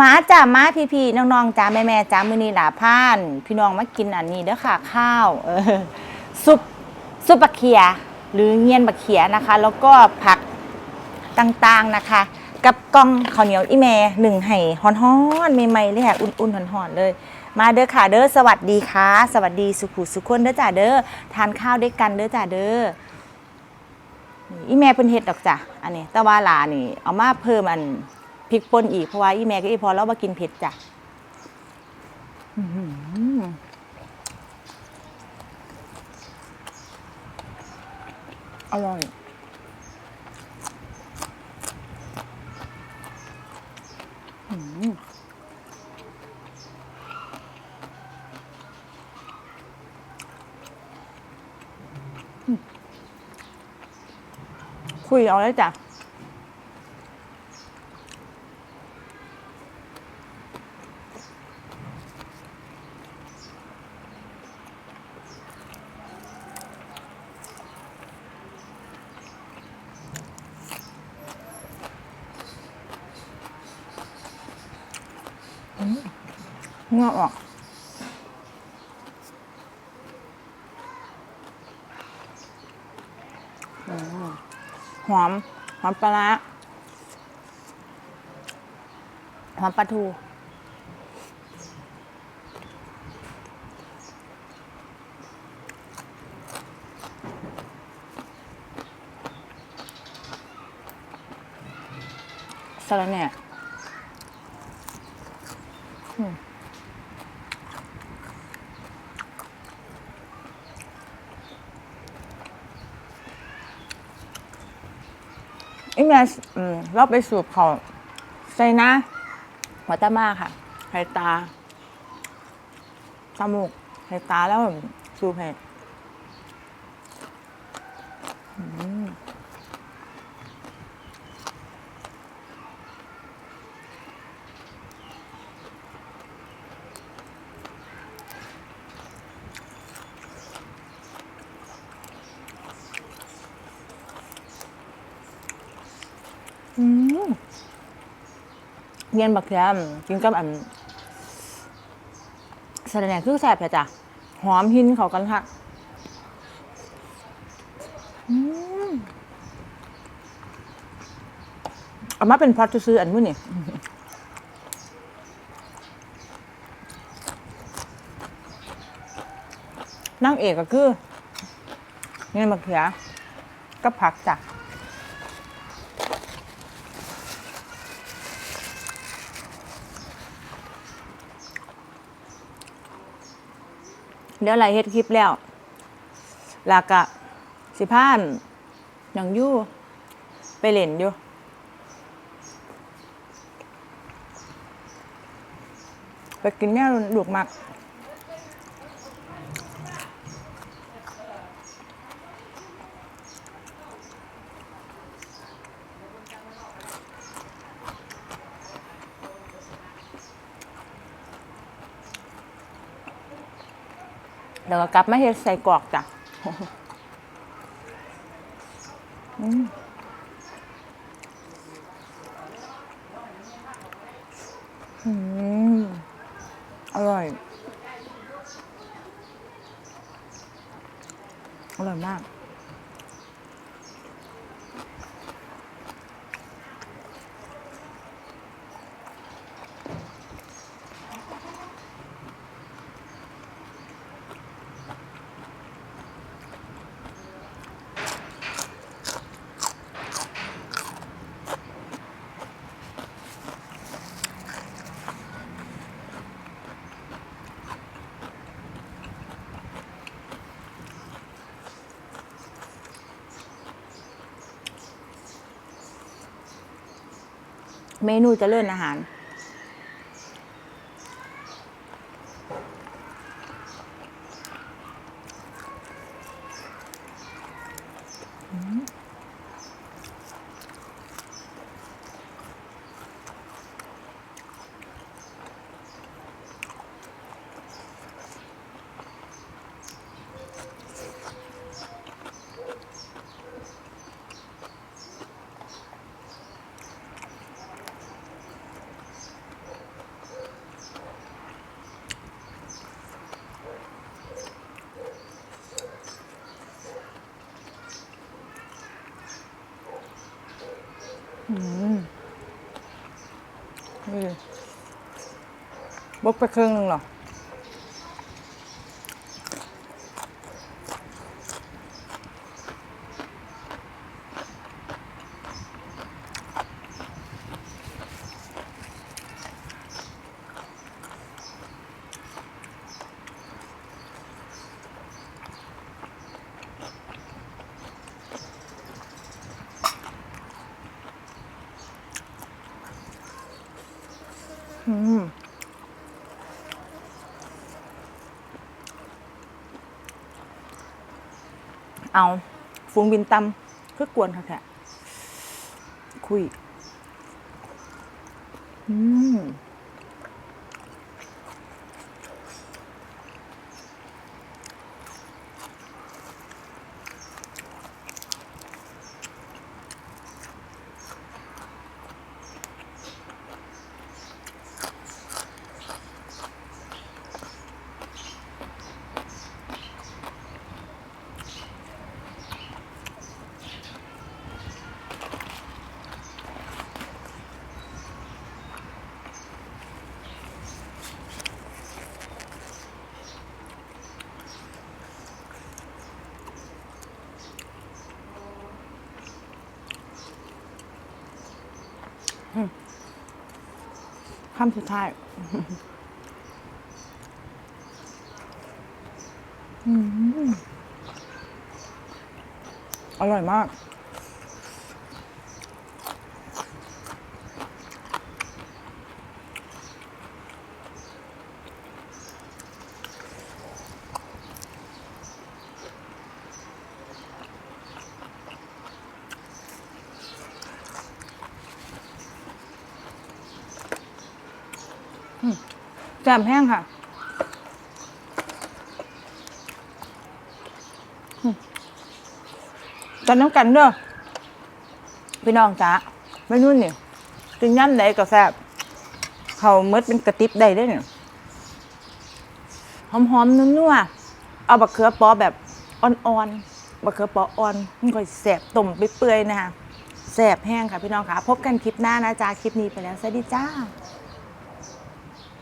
มาจ้ามาพี่พี่น้องๆจ้าแม่แม่จ้ามือนีหลาพาน พี่น้องมากินอันนี้เด้อค่ะ ข้าวเออซุปซุปบะเขีย หรือเงียนบะเขียนะคะ แล้วก็ผักต่างๆนะคะ กับกล่องข้าวเหนียวอีแม่หนึ่งไห่ฮ้อนๆใหม่ๆเลยค่ะอุ่นๆหอนๆเลย มาเด้อค่ะเด้อสวัสดีค่ะ สวัสดีสุขุสุขคนเด้อจ้าเด้อทานข้าวด้วยกันเด้อจ้าเด้ออีแม่เพิ่นเฮ็ดดอกจ้ะอันนี้แต่ว่าหลานี่เอามาเพิ่มอัน พริกป่นอีกเพราะว่าอีแม่ก็อีพอเราบ่กินเผ็ดจ้ะอื้อหืออร่อยอื้อหือคุยเอาเลยจ้ะ งอออกหอม หอมปลาร้าหอมปลาทูสลัดเนี่ย อีเมสอืมเราไปสูบเขาใส่นะหัวตามาค่ะไหตาจมูกไหตาแล้วสูบให้ เย็นบักแคมกินกับอันสแหน่คือแสบแท้จ้ะ หอมหินเขากันค่ะอเอามาเป็นพอตซื้ออันนู้นนี่นั่งเอกก็คือเงินบักเขือกับผักจ้ะ เดี๋ยวไลฟ์เฮ็ดคลิปแล้วหลักกะสิพานหนังยู่ไปเล่นอยู่ไปกินแม่ลูกมัก แล้วก็กลับมาเฮ็ดใส่กรอกจ้ะ อืมอืมอร่อย อร่อยมาก เมนูจะเลื่อนอาหาร บกไปครึ่งหนึงหรอ เอาฟูงบินตำคือกวนค่ะแค่คุย อืม คำสุดท้ายอืมอร่อยมาก แจ่มแห้งค่ะกันน้ำกันเด้อพี่น้องจ้าไม่นุ่นนี่กินย่ำไหนก็แซ่บเขาเมดเป็นกระติบได้ได้เนี่ยหอมๆนัวๆเอาบักเขือปอแบบอ่อนๆบักเขือปออ่อนมันก็แซบต้มไปเปื่อยๆนะคะแซบแห้งค่ะพี่น้องค่ะ พบกันคลิปหน้านะจ้าคลิปนี้ไปแล้วสวัสดีจ้า